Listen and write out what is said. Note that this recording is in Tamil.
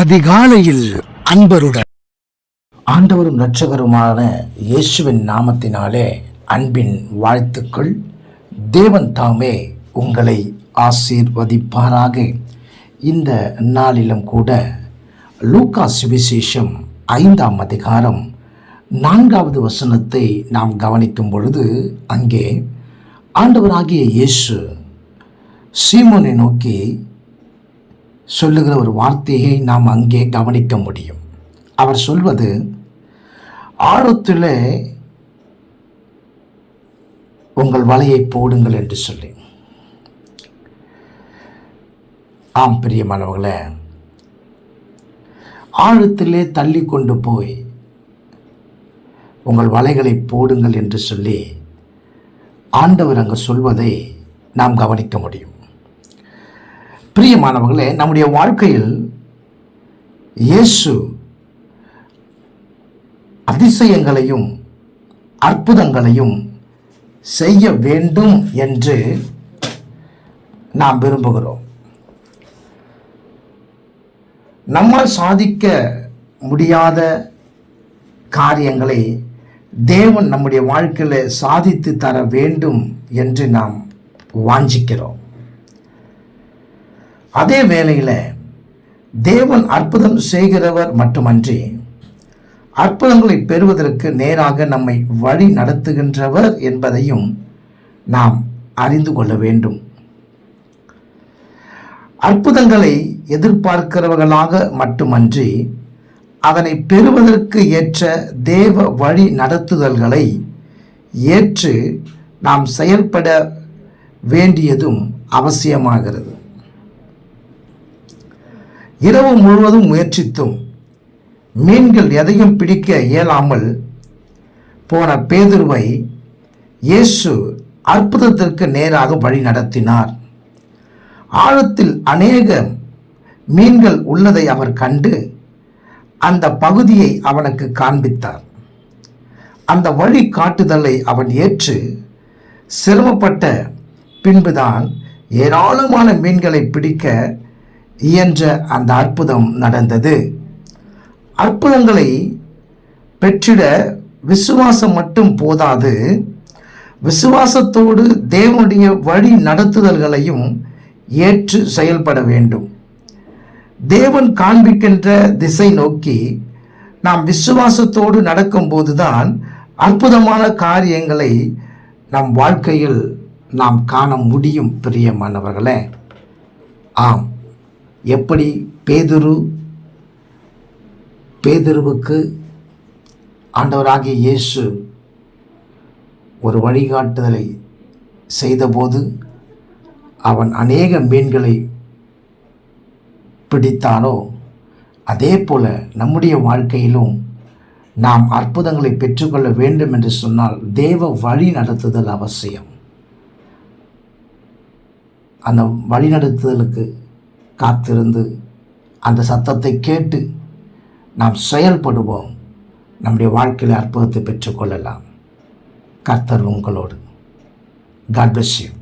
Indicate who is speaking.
Speaker 1: அதிகாலையில் அன்பருடன் ஆண்டவரும் இரட்சகருமான இயேசுவின் நாமத்தினாலே அன்பின் வாழ்த்துக்கள் தேவன் தாமே உங்களை ஆசீர்வதிப்பாராக இந்த நாளிலும் கூட லூக்கா சுவிசேஷம் ஐந்தாம் அதிகாரம் நான்காவது வசனத்தை நாம் கவனிக்கும் பொழுது அங்கே ஆண்டவராகிய இயேசு சீமோனை நோக்கி சொல்லுகிற ஒரு வார்த்தையை நாம் அங்கே கவனிக்க முடியும் அவர் சொல்வது ஆழத்தில் உங்கள் வலையை போடுங்கள் என்று சொல்லி ஆம் பிரியமானவர்களே ஆழத்திலே தள்ளி கொண்டு போய் உங்கள் வலைகளை போடுங்கள் என்று சொல்லி ஆண்டவர் அங்கு சொல்வதை நாம் கவனிக்க முடியும் பிரியமானவர்களே நம்முடைய வாழ்க்கையில் இயேசு அதிசயங்களையும் அற்புதங்களையும் செய்ய வேண்டும் என்று நாம் விரும்புகிறோம் நம்மால் சாதிக்க முடியாத காரியங்களை தேவன் நம்முடைய வாழ்க்கையில் சாதித்து தர வேண்டும் என்று நாம் வாஞ்சிக்கிறோம் அதே வேளையில் தேவன் அற்புதம் செய்கிறவர் மட்டுமன்றி அற்புதங்களை பெறுவதற்கு நேராக நம்மை வழி நடத்துகின்றவர் என்பதையும் நாம் அறிந்து கொள்ள வேண்டும் அற்புதங்களை எதிர்பார்க்கிறவர்களாக மட்டுமன்றி அதனை பெறுவதற்கு ஏற்ற தேவ வழி நடத்துதல்களை ஏற்று நாம் செயல்பட வேண்டியதும் அவசியமாகிறது இரவு முழுவதும் முயற்சித்தும் மீன்கள் எதையும் பிடிக்க இயலாமல் போன பேதுருவை இயேசு அற்புதத்திற்கு நேராக வழி நடத்தினார் ஆழத்தில் அநேக மீன்கள் உள்ளதை அவர் கண்டு அந்த பகுதியை அவனுக்கு காண்பித்தார் அந்த வழி காட்டுதலை அவன் ஏற்று சிரமப்பட்ட பின்புதான் ஏராளமான மீன்களை பிடிக்க இயன்ற அந்த அற்புதம் நடந்தது அற்புதங்களை பெற்றிட விசுவாசம் மட்டும் போதாது விசுவாசத்தோடு தேவனுடைய வழி நடத்துதல்களையும் ஏற்று செயல்பட வேண்டும் தேவன் காண்பிக்கின்ற திசை நோக்கி நாம் விசுவாசத்தோடு நடக்கும்போதுதான் அற்புதமான காரியங்களை நம் வாழ்க்கையில் நாம் காண முடியும் பிரியமானவர்களே ஆம் எப்படி பேதுரு பேதுருவுக்கு ஆண்டவராகிய இயேசு ஒரு வழிகாட்டுதலை செய்தபோது அவன் அநேக மீன்களை பிடித்தானோ அதே போல நம்முடைய வாழ்க்கையிலும் நாம் அற்புதங்களை பெற்றுக்கொள்ள வேண்டும் என்று சொன்னால் தேவ வழி நடத்துதல் அவசியம் அந்த வழிநடத்துதலுக்கு காத்திருந்து அந்த சத்தத்தை கேட்டு நாம் செயல்படுவோம் நம்முடைய வாழ்க்கையில் அற்புதத்தை பெற்றுக்கொள்ளலாம் கர்த்தர் உங்களோடு காட் பிளஸ் யூ